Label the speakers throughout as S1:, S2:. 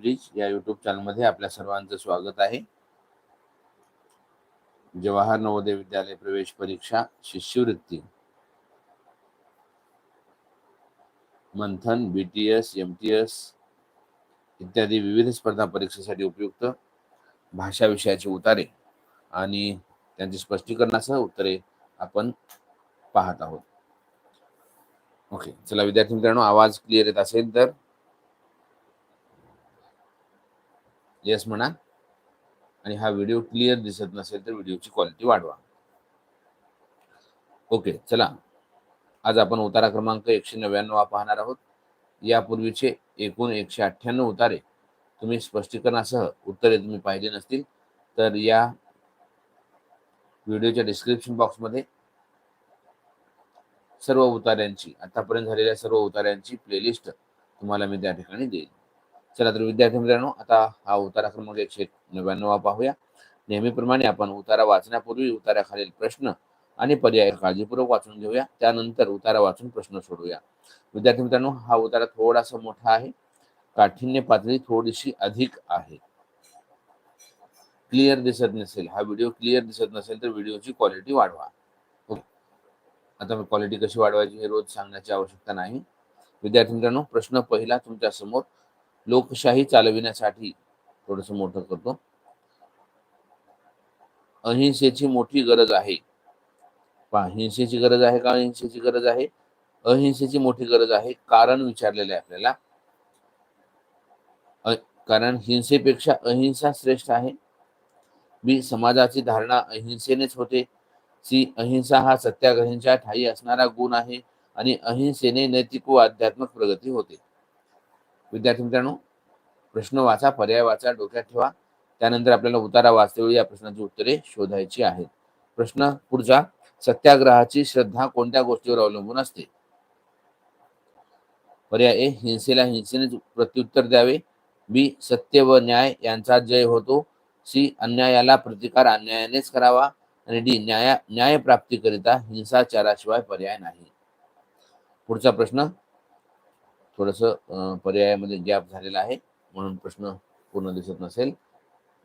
S1: Bridge या YouTube चॅनलमध्ये आपल्या सर्वांचं स्वागत आहे. जवाहर नवोदय विद्यालय प्रवेश परीक्षा शिष्यवृत्ती. Manthan B T S M T S इत्यादी विविध स्पर्धा परीक्षेसाठी उपयुक्त भाषा विषयाची उतारे आणि त्यांची स्पष्टीकरणासह उत्तरे आपण पाहत आहोत. ओके चला विद्यार्थी मित्रांनो आवाज क्लिअर येत असेल तर येस म्हणा. आणि हा व्हिडिओ क्लिअर दिसत नसेल तर व्हिडिओची क्वालिटी वाढवा. ओके चला. आज आपण उतारा क्रमांक एकशे नव्याण्णव हा पाहणार आहोत. यापूर्वीचे एकूण एकशे अठ्ठ्याण्णव उतारे तुम्ही स्पष्टीकरणासह उत्तरे तुम्ही पाहिले नसतील तर या व्हिडिओच्या डिस्क्रिप्शन बॉक्समध्ये सर्व उतार्यांची आतापर्यंत झालेल्या सर्व उतार्यांची प्लेलिस्ट तुम्हाला मी त्या ठिकाणी देईल चला तर विद्यार्थी मित्रांनो आता हा उतारा क्रमांक एकशे नव्याण्णव पाहूया. नेहमीप्रमाणे आपण उतारा वाचण्यापूर्वी उताराखालील प्रश्न आणि पर्याय काळजीपूर्वक वाचून घेऊया. त्यानंतर उतारा वाचून प्रश्न सोडूया. विद्यार्थी मित्रांनो हा उतारा थोडासा मोठा आहे. काठिण्य पातळी थोडीशी अधिक आहे. क्लिअर दिसत नसेल. हा व्हिडिओ क्लिअर दिसत नसेल तर व्हिडिओची क्वालिटी वाढवा. आता मी क्वालिटी कशी वाढवायची हे रोज सांगण्याची आवश्यकता नाही. विद्यार्थी मित्रांनो प्रश्न पहिला तुमच्यासमोर लोकशाही चालविण्यासाठी थोडस मोठं करतो. अहिंसेची मोठी गरज आहे. पहा हिंसेची गरज आहे का अहिंसेची गरज आहे? अहिंसेची मोठी गरज आहे कारण विचारलेलं आहे आपल्याला. कारण हिंसेपेक्षा अहिंसा श्रेष्ठ आहे. बी समाजाची धारणा अहिंसेनेच होते. सी अहिंसा हा सत्याग्रहींच्या ठाई असणारा गुण आहे आणि अहिंसेने नैतिक व आध्यात्मिक प्रगती होते. विद्यार्थी मित्रांनो प्रश्न वाचा पर्याय वाचा डोक्यात ठेवा. त्यानंतर आपल्याला उतारा वाचतेवेळी या प्रश्नाची उत्तरे शोधायची आहेत. प्रश्न पुढचा सत्याग्रहाची श्रद्धा कोणत्या गोष्टीवर अवलंबून असते? पर्याय ए हिंसेला हिंसेने प्रत्युत्तर द्यावे. बी सत्य व न्याय यांचा जय होतो. सी अन्यायाला प्रतिकार अन्यायानेच करावा. आणि डी न्याया न्याय प्राप्तीकरिता हिंसाचाराशिवाय पर्याय नाही. पुढचा प्रश्न थोडस पर्यायामध्ये गॅप झालेला आहे म्हणून प्रश्न पूर्ण दिसत नसेल.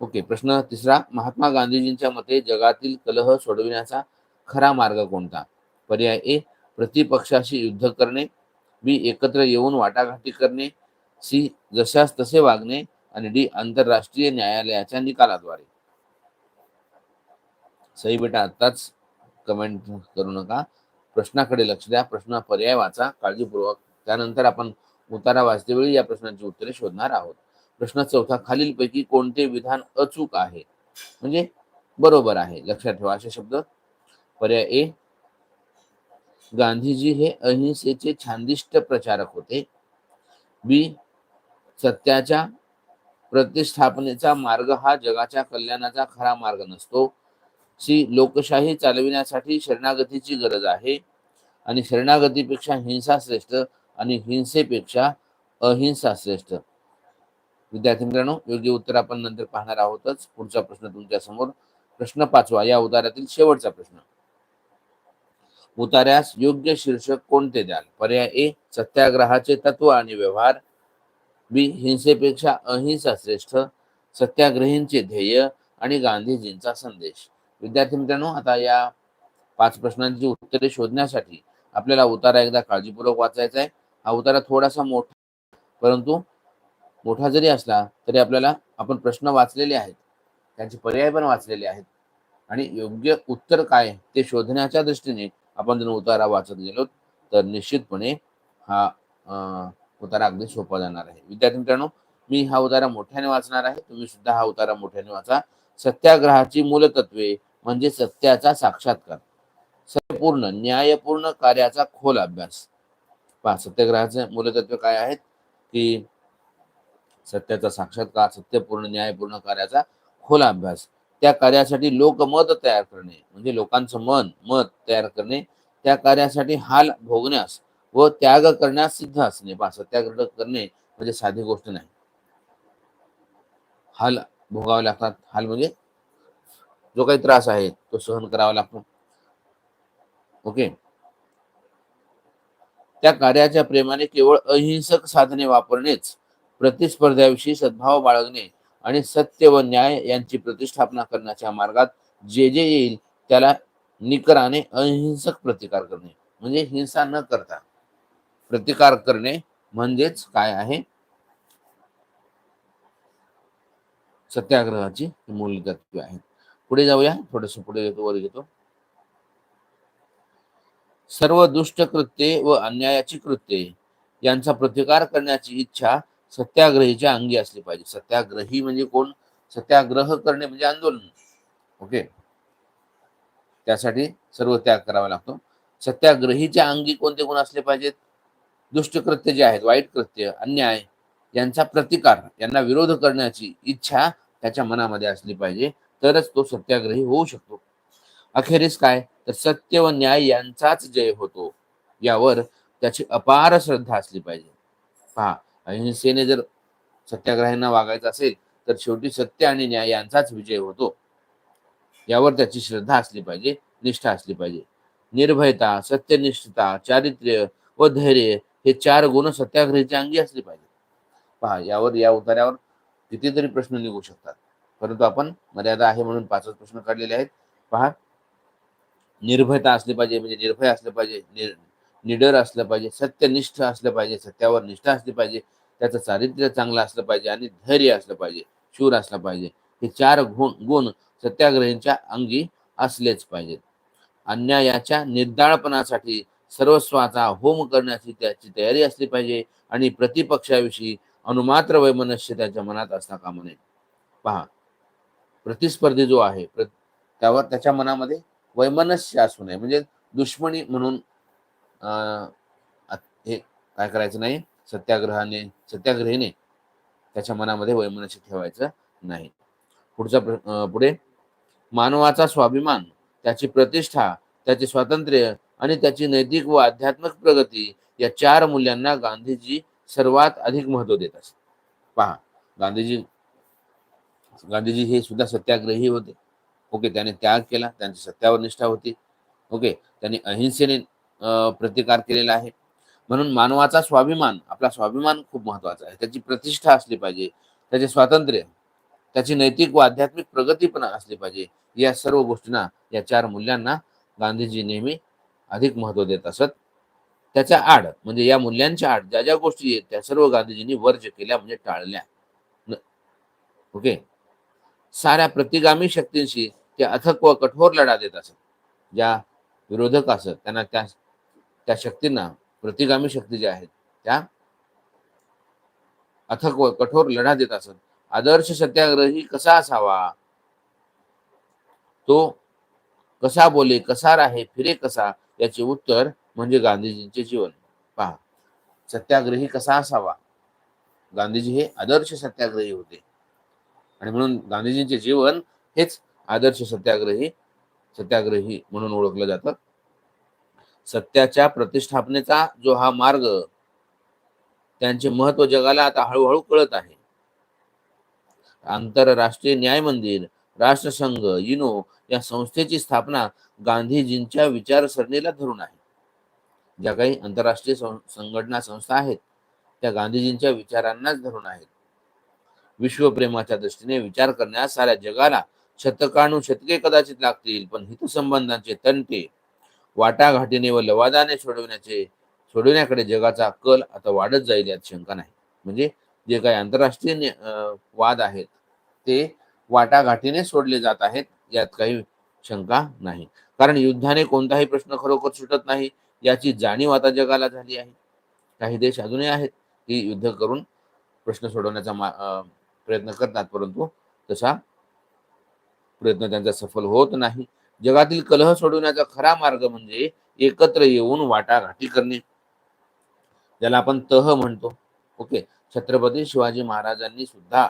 S1: ओके प्रश्न तिसरा महात्मा गांधीजींच्या मते जगातील कलह सोडविण्याचा खरा मार्ग कोणता? पर्याय ए प्रतिपक्षाशी युद्ध करणे. बी एकत्र येऊन वाटाघाटी करणे. सी जशास तसे वागणे. आणि डी आंतरराष्ट्रीय न्यायालयाच्या निकालाद्वारे. सही बेटा आत्ताच कमेंट करू नका. प्रश्नाकडे लक्ष द्या. प्रश्न पर्याय वाचा. काळजीपूर्वक. त्यानंतर आपण उतारा वाचतेवेळी या प्रश्नांची उत्तरे शोधणार आहोत. प्रश्न चौथा खालीलपैकी कोणते विधान अचूक आहे? म्हणजे बरोबर आहे. लक्षात ठेवा असे शब्द. पर्याय ए गांधीजी हे अहिंसेचे छानदिष्ट प्रचारक होते. बी सत्याच्या प्रतिष्ठापनेचा मार्ग हा जगाच्या कल्याणाचा खरा मार्ग नसतो. सी लोकशाही चालविण्यासाठी शरणागतीची गरज आहे. आणि शरणागतीपेक्षा हिंसा श्रेष्ठ आणि हिंसेपेक्षा अहिंसा श्रेष्ठ. विद्यार्थी मित्रांनो योग्य उत्तर आपण नंतर पाहणार आहोतच. पुढचा प्रश्न तुमच्यासमोर. प्रश्न पाचवा या उतारातील शेवटचा प्रश्न. उतार्यास योग्य शीर्षक कोणते द्याल? पर्याय ए सत्याग्रहाचे तत्व आणि व्यवहार. बी हिंसेपेक्षा अहिंसा श्रेष्ठ. सत्याग्रहींचे ध्येय आणि गांधीजींचा संदेश. विद्यार्थी मित्रांनो आता या पाच प्रश्नांची उत्तरे शोधण्यासाठी आपल्याला उतारा एकदा काळजीपूर्वक वाचायचा आहे. हा थोडासा मोठा परंतु मोठा जरी असला तरी आपल्याला आपण प्रश्न वाचलेले आहेत. त्यांचे पर्याय पण वाचलेले आहेत. आणि योग्य उत्तर काय ते शोधण्याच्या दृष्टीने आपण जर उतारा वाचत गेलो तर निश्चितपणे हा अं, उतारा अगदी सोपा जाणार आहे. विद्यार्थी मित्रांनो मी हा उतारा मोठ्याने वाचणार आहे. तुम्ही सुद्धा हा उतारा मोठ्याने वाचा. सत्याग्रहाची मूलतत्वे म्हणजे सत्याचा साक्षात्कार. संपूर्ण न्यायपूर्ण कार्याचा खोल अभ्यास. पहा सत्याग्रहाचे मूलतत्व काय आहेत? की सत्याचा साक्षात्कार सत्यपूर्ण न्यायपूर्ण कार्याचा खोल अभ्यास. त्या कार्यासाठी लोकमत तयार करणे म्हणजे लोकांचं मन मत तयार करणे त्या कार्यासाठी हाल भोगण्यास व त्याग करण्यास सिद्ध असणे. पहा सत्याग्रह करणे म्हणजे साधी गोष्ट नाही. हाल भोगावे लागतात. हाल म्हणजे जो काही त्रास आहे तो सहन करावा लागतो. ओके? त्या कार्याच्या प्रेमाने केवळ अहिंसक साधने वापरणेच प्रतिस्पर्ध्याविषयी सद्भाव बाळगणे आणि सत्य व न्याय यांची प्रतिष्ठापना करण्याच्या मार्गात जे जे येईल त्याला निकराने अहिंसक प्रतिकार करणे. म्हणजे हिंसा न करता प्रतिकार करणे म्हणजेच काय आहे? सत्याग्रहाची मूल तत्वे आहेत. पुढे जाऊया. थोडस पुढे घेतो वर घेतो सर्व दुष्ट कृत्ये व अन्यायाची कृत्ये यांचा प्रतिकार करण्याची इच्छा सत्याग्रहीच्या अंगी असली पाहिजे. सत्याग्रही म्हणजे कोण? सत्याग्रह करणे म्हणजे आंदोलन. ओके? त्यासाठी सर्व त्याग करावा लागतो. सत्याग्रहीच्या अंगी कोणते गुण असले पाहिजेत? दुष्टकृत्य जे आहेत वाईट कृत्य अन्याय यांचा प्रतिकार यांना विरोध करण्याची इच्छा त्याच्या मनामध्ये असली पाहिजे. तरच तो सत्याग्रही होऊ शकतो. अखेरीस काय? तर सत्य व न्याय यांचाच जय होतो. यावर त्याची अपार श्रद्धा असली पाहिजे. पहा अहिंसेने जर सत्याग्रहांना वागायचं असेल तर शेवटी सत्य आणि न्याय यांचाच विजय होतो. यावर त्याची श्रद्धा असली पाहिजे निष्ठा असली पाहिजे. निर्भयता सत्यनिष्ठता चारित्र्य व धैर्य हे चार गुण सत्याग्रहीच्या अंगी असले पाहिजे पहा यावर या उतार्यावर कितीतरी प्रश्न निघू शकतात. परंतु आपण मर्यादा आहे म्हणून पाचच प्रश्न काढलेले आहेत. पहा निर्भयता असली पाहिजे म्हणजे निर्भय असलं पाहिजे निर निडर असलं पाहिजे सत्यनिष्ठ असलं पाहिजे सत्यावर निष्ठा असली पाहिजे त्याचं चारित्र्य चांगलं असलं पाहिजे आणि धैर्य असलं पाहिजे शूर असलं पाहिजे. हे चार गुण गुण सत्याग्रहींच्या अंगी असलेच पाहिजेत. अन्यायाच्या निर्दाळपणासाठी सर्वस्वाचा होम करण्याची त्याची तयारी असली पाहिजे आणि प्रतिपक्षाविषयी अनुमात्र वैमनस्य त्याच्या मनात असता कामा नये पहा प्रतिस्पर्धी जो आहे प्र- त्यावर त्याच्या मनामध्ये वैमनस्य असू नये. म्हणजे दुश्मनी म्हणून अं, हे काय करायचं नाही? सत्याग्रहाने सत्याग्रहीने त्याच्या मनामध्ये वैमनस्य ठेवायचं नाही. पुढचा पुढे. मानवाचा स्वाभिमान त्याची प्रतिष्ठा त्याचे स्वातंत्र्य आणि त्याची नैतिक व आध्यात्मिक प्रगती या चार मूल्यांना गांधीजी सर्वात अधिक महत्त्व देत असत. पहा गांधीजी गांधीजी हे सुद्धा सत्याग्रही होते. ओके त्याने त्याग केला त्यांची सत्यावर निष्ठा होती. ओके त्यांनी अहिंसेने प्रतिकार केलेला आहे. म्हणून मानवाचा स्वाभिमान आपला स्वाभिमान खूप महत्त्वाचा आहे. त्याची प्रतिष्ठा असली पाहिजे त्याचे स्वातंत्र्य त्याची नैतिक व आध्यात्मिक प्रगती पण असली पाहिजे या सर्व गोष्टींना या चार मूल्यांना गांधीजी नेहमी अधिक महत्त्व देत असत. त्याच्या आड म्हणजे या मूल्यांच्या आड ज्या ज्या गोष्टी आहेत त्या सर्व गांधीजींनी वर्ज केल्या म्हणजे टाळल्या. ओके. साऱ्या प्रतिगामी शक्तींशी ते अथक व कठोर लढा देत असत ज्या विरोधक असत त्यांना त्या त्या शक्तींना प्रतिगामी शक्ती ज्या आहेत त्या अथक व कठोर लढा देत असत. आदर्श सत्याग्रही कसा असावा? तो कसा बोले कसा राहे फिरे कसा याचे उत्तर म्हणजे गांधीजींचे जीवन. पहा सत्याग्रही कसा असावा? गांधीजी हे आदर्श सत्याग्रही होते. आणि म्हणून गांधीजींचे जीवन हेच आदर्श सत्याग्रही सत्याग्रही म्हणून ओळखलं जातं. सत्याच्या प्रतिष्ठापनेचा जो हा मार्ग त्यांचे महत्त्व जगाला आता हळूहळू कळत आहे. आंतरराष्ट्रीय न्याय मंदिर राष्ट्रसंघ युनो या संस्थेची स्थापना गांधीजींच्या विचारसरणीला धरून आहे. ज्या काही आंतरराष्ट्रीय सं- संघटना संस्था आहेत त्या गांधीजींच्या विचारांनाच धरून आहेत. विश्वप्रेमाच्या दृष्टीने विचार करण्यास साऱ्या जगाला शतकानुशतके कदाचित लागतील पण हितसंबंधांचे तंटे वाटाघाटीने व लवादाने सोडवण्याचे सोडवण्याकडे जगाचा कल आता वाढत जाईल यात शंका नाही. म्हणजे जे काही आंतरराष्ट्रीय वाद आहेत ते वाटाघाटीने सोडले जात आहेत यात काही शंका नाही. कारण युद्धाने कोणताही प्रश्न खरोखर सुटत नाही याची जाणीव आता जगाला झाली आहे. काही देश अजूनही आहेत की युद्ध करून प्रश्न सोडवण्याचा मा- प्रयत्न करतात परंतु तसा प्रयत्न त्यांचा सफल होत नाही. जगातील कलह सोडवण्याचा खरा मार्ग म्हणजे एकत्र येऊन वाटाघाटी करणे. ज्याला आपण तह म्हणतो. ओके. छत्रपती शिवाजी महाराजांनी सुद्धा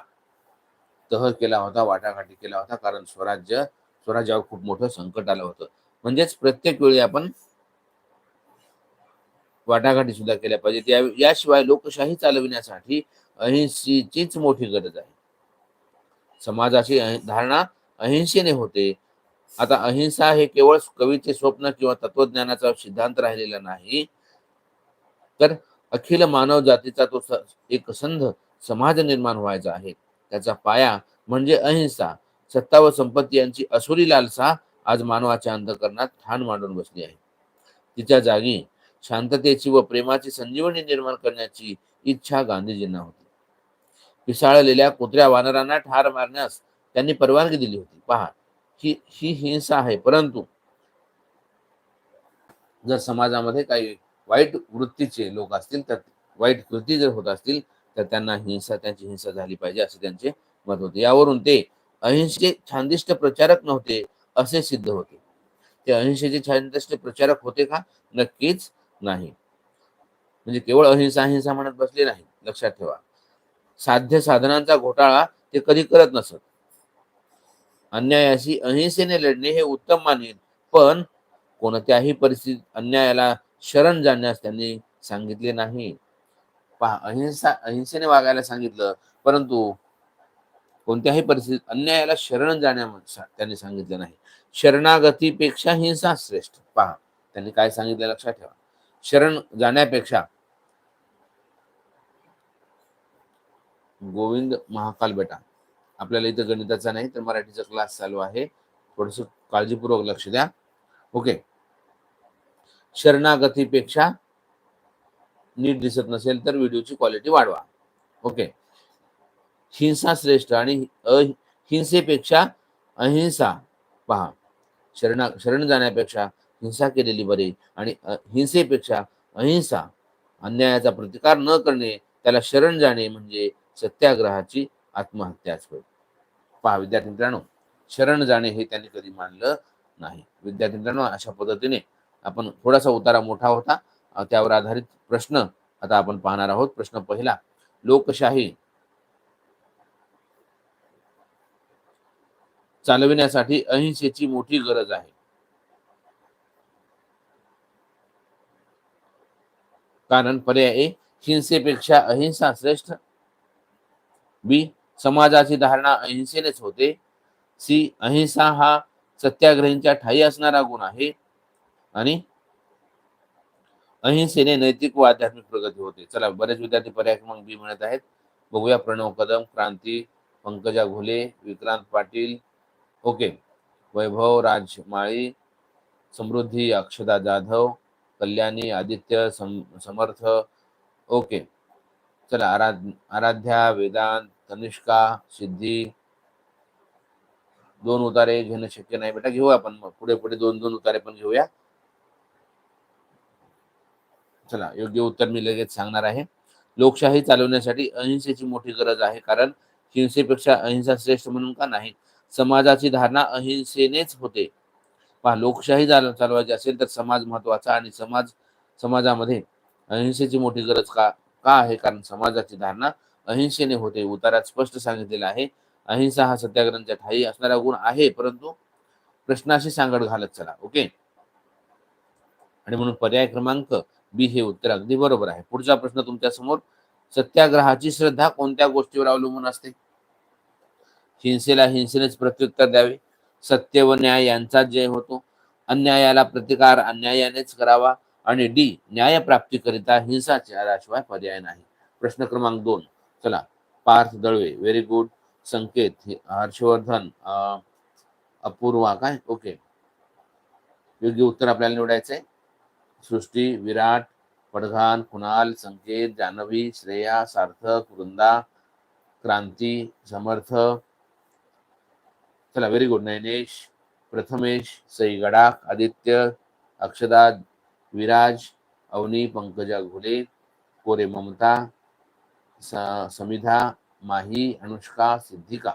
S1: तह केला होता वाटाघाटी केला होता. कारण स्वराज्य स्वराज्यावर खूप मोठं संकट आलं होतं. म्हणजेच प्रत्येक वेळी आपण वाटाघाटी सुद्धा केल्या पाहिजे. त्या याशिवाय लोकशाही चालविण्यासाठी अहिंसेचीच मोठी गरज आहे. समाजाची धारणा अहिंसेने होते. आता अहिंसा हे केवळ कवीचे स्वप्न किंवा तत्वज्ञानाचा सिद्धांत राहिलेला नाही. तर अखिल मानव जातीचा तो एक संध समाज निर्माण व्हायचा आहे. त्याचा पाया म्हणजे अहिंसा. सत्ता व संपत्ती यांची असुरी लालसा आज मानवाच्या अंधकरणात ठाण मांडून बसली आहे. तिच्या जागी शांततेची व प्रेमाची संजीवनी निर्माण करण्याची इच्छा गांधीजींना होती. पिसाळलेल्या कुत्र्या वानरांना ठार मारण्यास त्यांनी परवानगी दिली होती. पहा ही ही हिंसा आहे. परंतु जर समाजामध्ये काही वाईट वृत्तीचे लोक असतील तर वाईट कृती जर होत असतील तर त्यांना हिंसा त्यांची हिंसा झाली पाहिजे असे त्यांचे मत होते. यावरून ते अहिंसेचे छानदिष्ट प्रचारक नव्हते असे सिद्ध होते. ते अहिंसेचे छांदिष्ट प्रचारक होते का? नक्कीच नाही. म्हणजे केवळ अहिंसा अहिंसा म्हणत बसले नाही लक्षात ठेवा. साध्य साधनांचा घोटाळा ते कधी करत नसत. अन्यायाशी अहिंसेने लढणे हे उत्तम मानेल. पण कोणत्याही परिस्थितीत अन्यायाला शरण जाण्यास त्यांनी सांगितले नाही. पहा अहिंसा अहिंसेने वागायला सांगितलं परंतु कोणत्याही परिस्थितीत अन्यायाला शरण जाण्या त्यांनी सांगितलं नाही. शरणागतीपेक्षा हिंसा श्रेष्ठ. पहा त्यांनी काय सांगितलं लक्षात ठेवा. शरण जाण्यापेक्षा गोविंद महाकाल बेटा आपल्याला इथं गणिताचा नाही तर मराठीचा क्लास चालू आहे. थोडस काळजीपूर्वक लक्ष द्या. ओके शरणागतीपेक्षा नीट दिसत नसेल तर व्हिडिओची क्वालिटी वाढवा. ओके हिंसा श्रेष्ठ आणि हिंसेपेक्षा अहिंसा पहा. शरणा शरण जाण्यापेक्षा हिंसा केलेली बरी आणि हिंसेपेक्षा अहिंसा अन्यायाचा प्रतिकार न करणे त्याला शरण जाणे म्हणजे सत्याग्रहाची आत्महत्याच होय पहा विद्यार्थी मित्रांनो शरण जाणे हे त्यांनी कधी मानलं नाही. विद्यार्थी मित्रांनो अशा पद्धतीने आपण थोडासा उतारा मोठा होता. त्यावर आधारित प्रश्न आता आपण पाहणार आहोत. प्रश्न पहिला लोकशाही चालविण्यासाठी अहिंसेची मोठी गरज आहे. कारण पर्याय हिंसेपेक्षा अहिंसा श्रेष्ठ. बी समाजाची धारणा अहिंसेनेच होते. सी अहिंसा हा सत्याग्रहींच्या ठाई असणारा गुण आहे. आणि अहिंसेने नैतिक व आध्यात्मिक प्रगती होते. चला बरेच विद्यार्थी पर्याय क्रमांक बी म्हणत आहेत. बघूया प्रणव कदम क्रांती पंकजा घोले विक्रांत पाटील. ओके. वैभव राज माळी समृद्धी अक्षदा जाधव कल्याणी आदित्य सम समर्थ. ओके. चला आराध आराध्या वेदांत तनिष्का सिद्धी दोन उतारे घेणं शक्य नाही. बेटा घेऊ आपण पुढे पुढे दोन दोन उतारे पण घेऊया. चला योग्य उत्तर मी लगेच सांगणार आहे. लोकशाही चालवण्यासाठी अहिंसेची मोठी गरज आहे कारण हिंसेपेक्षा अहिंसा श्रेष्ठ म्हणून का नाही? समाजाची धारणा अहिंसेनेच होते. पहा लोकशाही चालवायची असेल तर समाज महत्त्वाचा आणि समाज समाजामध्ये अहिंसेची मोठी गरज का का आहे? कारण समाजाची धारणा अहिंसेने होते. उतारात स्पष्ट सांगितलेलं आहे. अहिंसा हा सत्याग्रहांच्या ठाई असणारा गुण आहे परंतु प्रश्नाशी सांगड घालत चला. ओके? आणि म्हणून पर्याय क्रमांक बी हे उत्तर अगदी बरोबर आहे. पुढचा प्रश्न तुमच्यासमोर. सत्याग्रहाची श्रद्धा कोणत्या गोष्टीवर अवलंबून असते? हिंसेला हिंसेनेच प्रत्युत्तर द्यावे. सत्य व न्याय यांचा जय होतो. अन्यायाला प्रतिकार अन्यायानेच करावा. आणि डी न्याय प्राप्तीकरिता हिंसाचाराशिवाय पर्याय नाही. प्रश्न क्रमांक दोन. चला पार्थ दळवे व्हेरी गुड संकेत हर्षवर्धन अपूर्वा काय? ओके योग्य उत्तर आपल्याला निवडायचंय. सृष्टी विराट पडघान कुणाल संकेत जानवी श्रेया सार्थक वृंदा क्रांती समर्थ. चला व्हेरी गुड नयनेश प्रथमेश सई गडाख आदित्य अक्षदा विराज अवनी पंकजा घोले कोरे ममता समिधा माही अनुष्का सिद्धिका.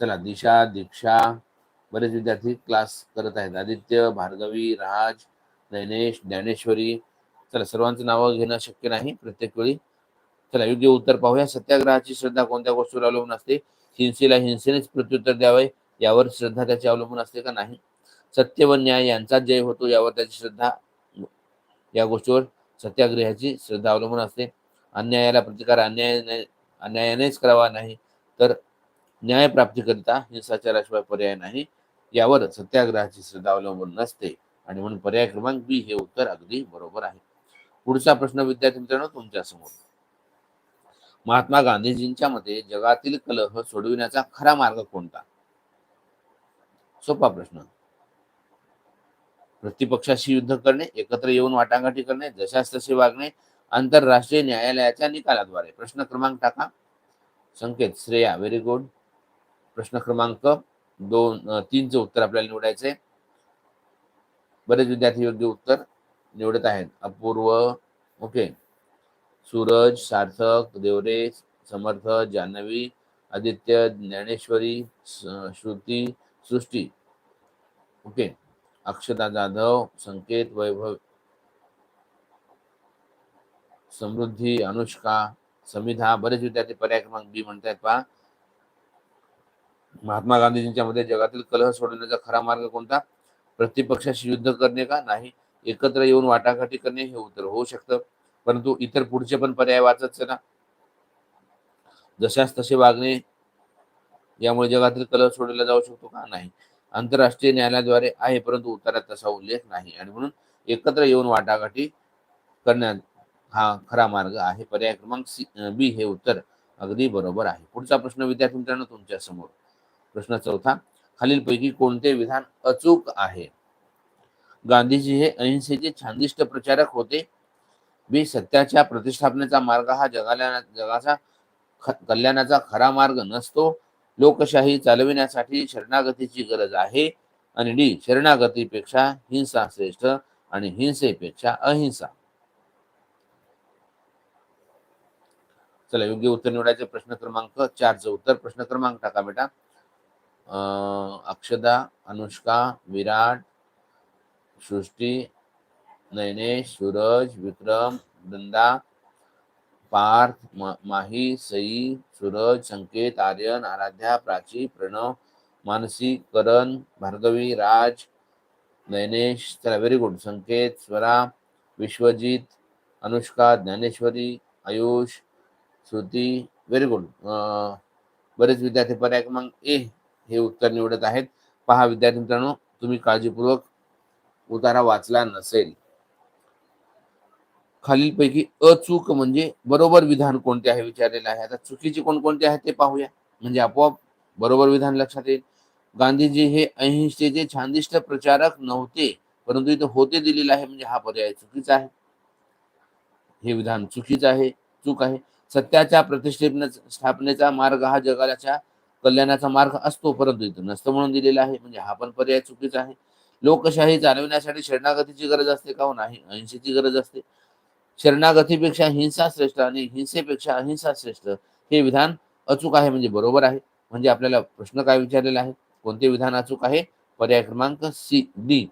S1: चला दिशा दीक्षा बरेच विद्यार्थी क्लास करत आहेत. आदित्य भार्गवी राज नैनेश ज्ञानेश्वरी. चला सर्वांचं नावं घेणं शक्य नाही प्रत्येक वेळी. चला योग्य उत्तर पाहूया. सत्याग्रहाची श्रद्धा कोणत्या गोष्टीवर अवलंबून असते? हिंसेला हिंसेनेच प्रत्युत्तर द्यावे यावर श्रद्धा त्याची अवलंबून असते का नाही? सत्य व न्याय यांचा जय होतो यावर त्याची श्रद्धा या गोष्टीवर सत्याग्रहाची श्रद्धा अवलंबून असते. अन्यायाला प्रतिकार अन्याय अन्यायानेच करावा नाही तर न्याय प्राप्तीकरिता हिंसाचाराशिवाय पर्याय नाही. यावर सत्याग्रहाची श्रद्धा अवलंबून नसते आणि म्हणून पर्याय क्रमांक बी हे उत्तर अगदी बरोबर आहे. पुढचा प्रश्न विद्यार्थी मित्रांनो तुमच्यासमोर. महात्मा गांधीजींच्या मते जगातील कलह सोडविण्याचा खरा मार्ग कोणता? सोपा प्रश्न. प्रतिपक्षाशी युद्ध करणे एकत्र येऊन वाटाघाटी करणे जशास तसे वागणे आंतरराष्ट्रीय न्यायालयाच्या निकालाद्वारे. प्रश्न क्रमांक टाका. Sanket Shreya very good. प्रश्न क्रमांक दोन तीनचं उत्तर आपल्याला निवडायचंय. बरेच विद्यार्थी योग्य उत्तर निवडत आहेत. अपूर्व ओके. सूरज सार्थक देवरे समर्थ जान्हवी आदित्य ज्ञानेश्वरी श्रुती सृष्टी. ओके. अक्षता जाधव संकेत वैभव समृद्धी अनुष्का समिधा बरेच विद्यार्थी पर्याय क्रमांक बी म्हणतायत पहा. महात्मा गांधीजींच्या मध्ये जगातील कलह सोडवण्याचा खरा मार्ग कोणता? प्रतिपक्षाशी युद्ध करणे का नाही? एकत्र येऊन वाटाघाटी करणे हे उत्तर होऊ शकतं. परंतु इतर पुढचे पण पर्याय वाचत ना? जशास तसे वागणे यामुळे जगातील कलह सोडवला जाऊ शकतो का? नाही. आंतरराष्ट्रीय न्यायालयाद्वारे आहे परंतु उत्तरात तसा उल्लेख नाही. आणि म्हणून एकत्र येऊन वाटाघाटी करण्यात हा खरा मार्ग आहे. पर्याय क्रमांक सी बी हे उत्तर अगदी बरोबर आहे. पुढचा प्रश्न विद्यार्थी मित्रांनो तुमच्यासमोर. प्रश्न चौथा खालीलपैकी कोणते विधान अचूक आहे? गांधीजी हे अहिंसेचे छांदिष्ट प्रचारक होते. बी सत्याच्या प्रतिष्ठापनेचा मार्ग हा जगाला जगाचा ख- कल्याणाचा खरा मार्ग नसतो. लोकशाही चालविण्यासाठी शरणागतीची गरज आहे आणि डी शरणागतीपेक्षा हिंसा श्रेष्ठ आणि हिंसेपेक्षा अहिंसा. चला योग्य उत्तर निवडायचे प्रश्न क्रमांक चारचं उत्तर प्रश्न क्रमांक टाका बेटा. अं, अक्षदा अनुष्का विराट सृष्टी नयनेश सूरज विक्रम वृंदा पार्थ मा- माही सई सूरज संकेत आर्यन आराध्या प्राची प्रणव मानसी करण भार्गवी राज नयनेश चला very good Sanket Swara Vishwajit Anushka Dnyaneshwari Ayush Shruti very good बरेच विद्यार्थी पर्याय क्रमांक ए हे उत्तर निवडत आहेत. पहा विद्यार्थी मित्रांनो तुम्ही काळजीपूर्वक उतारा वाचला नसेल. खालीलपैकी अचूक म्हणजे बरोबर विधान कोणते आहे विचारलेलं आहे. आता चुकीचे कोणकोणते आहेत ते पाहूया. म्हणजे आपोआप बरोबर विधान लक्षात येईल. गांधीजी हे अहिंसेचे छानदिष्ट प्रचारक नव्हते परंतु इथे होते दिलेलं आहे म्हणजे हा पर्याय चुकीचा आहे. हे विधान चुकीचं आहे चूक आहे. सत्याच्या प्रतिष्ठेपने स्थापनेचा मार्ग हा जगाच्या कल्याणाचा मार्ग असतो परंतु इथं नसतं म्हणून दिलेला आहे. म्हणजे हा पण पर्याय चुकीचा आहे. लोकशाही चालविण्यासाठी शरणागतीची गरज असते का हो? नाही अहिंसेची गरज असते. शरणागतीपेक्षा हिंसा श्रेष्ठ आणि हिंसेपेक्षा अहिंसा श्रेष्ठ हे विधान अचूक आहे म्हणजे बरोबर आहे. म्हणजे आपल्याला प्रश्न काय विचारलेला आहे कोणते विधान अचूक आहे? पर्याय क्रमांक सी डी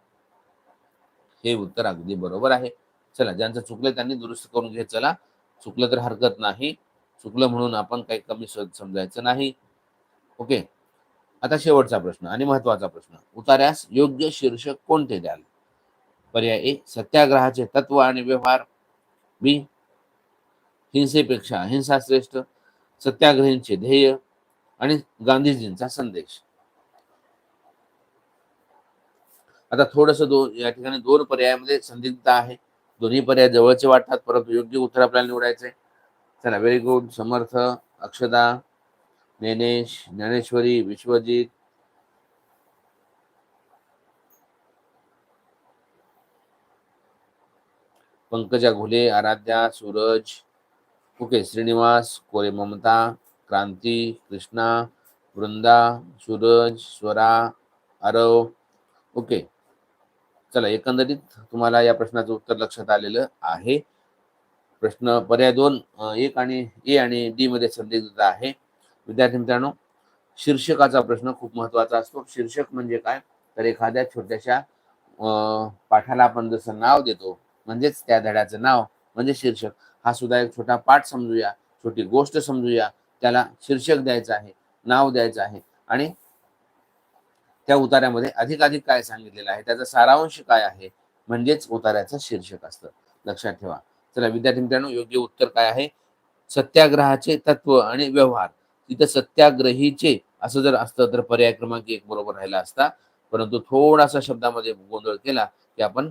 S1: हे उत्तर अगदी बरोबर आहे. चला ज्यांचं चुकलं त्यांनी दुरुस्त करून घे चला चुकलं तर हरकत नाही. चुकलं म्हणून आपण काही कमी समजायचं नाही. ओके? आता शेवटचा प्रश्न आणि महत्त्वाचा प्रश्न. उतार्यास योग्य शीर्षक कोणते द्याल? पर्याय ए सत्याग्रहाचे तत्व आणि व्यवहार. बी हिंसेपेक्षा अहिंसा श्रेष्ठ सत्याग्रहींचे ध्येय आणि गांधीजींचा संदेश. आता थोडस दोन या ठिकाणी दोन पर्यायामध्ये संदिग्धता आहे. दोन्ही पर्याय जवळचे वाटतात परंतु योग्य उत्तर आपल्याला निवडायचंय. चला very good Samarth Akshada Dnyanesh Dnyaneshwari Vishwajit Pankaja Ghule Aradhya Suraj okay Shrinivas Kore Mamta Kranti Krishna Vrinda Suraj Swara Aarav okay. चला एकंदरीत तुम्हाला या प्रश्नाचं उत्तर लक्षात आलेलं आहे. प्रश्न पर्याय दोन एक आणि ए आणि डी मध्ये संदिग्धता आहे. विद्यार्थी मित्रांनो शीर्षकाचा प्रश्न खूप महत्त्वाचा असतो. शीर्षक म्हणजे काय? तर एखाद्या छोट्याशा पाठाला आपण जसं नाव देतो म्हणजेच त्या धड्याचं नाव म्हणजे शीर्षक. हा सुद्धा एक छोटा पाठ समजूया छोटी गोष्ट समजूया. त्याला शीर्षक द्यायचं आहे नाव द्यायचं आहे. आणि त्या उतार्यामध्ये अधिकाधिक काय सांगितलेलं आहे त्याचा सारांश काय आहे म्हणजेच उतार्याचं शीर्षक असतं. लक्षात ठेवा. चला विद्यार्थी मित्रांनो योग्य उत्तर काय आहे? सत्याग्रहाचे तत्व आणि व्यवहार. तिथं सत्याग्रहीचे असं जर असतं तर पर्याय क्रमांक एक बरोबर राहिला असता. परंतु थोडासा शब्दामध्ये गोंधळ केला की आपण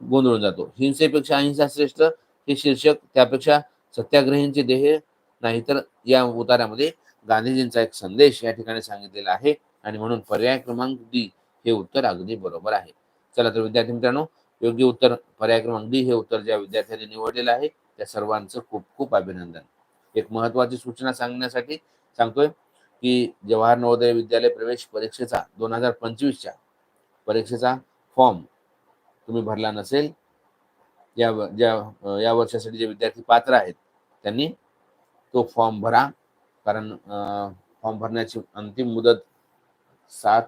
S1: गोंधळून जातो. हिंसेपेक्षा अहिंसा श्रेष्ठ हे शीर्षक त्यापेक्षा सत्याग्रहींचे ध्येय नाहीतर या उतारामध्ये गांधीजींचा एक संदेश या ठिकाणी सांगितलेला आहे आणि म्हणून पर्याय क्रमांक डी हे उत्तर अगदी बरोबर आहे. चला तर विद्यार्थी मित्रांनो योग्य उत्तर पर्याय क्रमांक डी हे उत्तर ज्या विद्यार्थ्यांनी निवडलेलं आहे त्या सर्वांचं खूप खूप अभिनंदन. एक महत्वाची सूचना सांगण्यासाठी सांगतोय की जवाहर नवोदय विद्यालय प्रवेश परीक्षेचा दोन हजार पंचवीसच्या परीक्षेचा फॉर्म तुम्ही भरला नसेल या ज्या या वर्षासाठी जे विद्यार्थी पात्र आहेत त्यांनी तो फॉर्म भरा. कारण फॉर्म भरण्याची अंतिम मुदत सात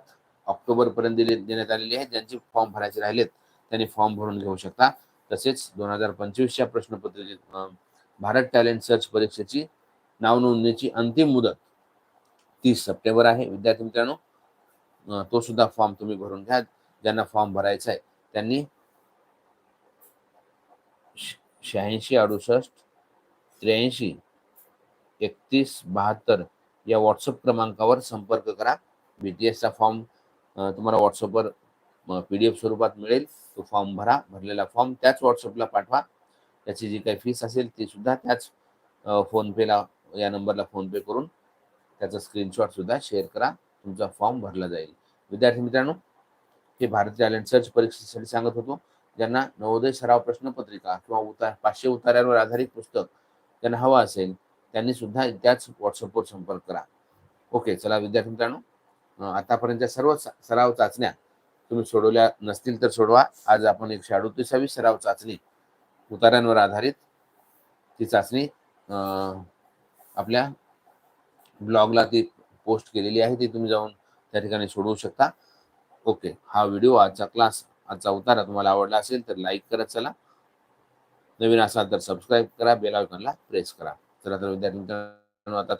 S1: ऑक्टोबर पर्यंत दिली देण्यात आलेली आहे. ज्यांचे फॉर्म भरायचे राहिलेत त्यांनी फॉर्म भरून घेऊ शकता. तसेच दोन हजार पंचवीसच्या प्रश्नपत्रिके भारत टॅलेंट सर्च परीक्षेची नाव नोंदणीची अंतिम मुदत तीस सप्टेंबर आहे. विद्यार्थी मित्रांनो तो सुद्धा फॉर्म तुम्ही भरून घ्या. ज्यांना फॉर्म भरायचा आहे त्यांनी शहाऐंशी अडुसष्ट त्र्याऐंशी एकतीस बहात्तर या व्हॉट्सअप क्रमांकावर संपर्क करा. बी टी एसचा फॉर्म तुम्हाला व्हॉट्सअपवर पी डी एफ स्वरूपात मिळेल. तो फॉर्म भरा भरलेला फॉर्म त्याच व्हॉट्सअपला पाठवा. त्याची जी काही फीस असेल ती सुद्धा त्याच फोनपेला या नंबरला फोनपे करून त्याचा स्क्रीनशॉटसुद्धा शेअर करा. तुमचा फॉर्म भरला जाईल. विद्यार्थी मित्रांनो हे भारतीय टॅलेंट सर्च परीक्षेसाठी सांगत होतो. ज्यांना नवोदय सराव प्रश्नपत्रिका किंवा उतार पाचशे उतार्यांवर आधारित पुस्तक त्यांना हवं असेल त्यांनी सुद्धा त्याच व्हॉट्सअपवर संपर्क करा. ओके चला विद्यार्थी मित्रांनो अं, आतापर्यंतच्या सर्व सराव चाचण्या तुम्ही सोडवल्या नसतील तर सोडवा. आज आपण एकशे अडोतीसावी सराव चाचणी उतार्यांवर आधारित ती चाचणी आपल्या ब्लॉगला ती पोस्ट केलेली आहे ती तुम्ही जाऊन त्या ठिकाणी सोडवू शकता. ओके. हा व्हिडिओ आजचा क्लास आजचा उतारा तुम्हाला आवडला असेल तर लाईक करत चला. नवीन असाल तर सबस्क्राईब करा बेल आयकॉनला प्रेस करा. चला तर विद्यार्थी आता थांब-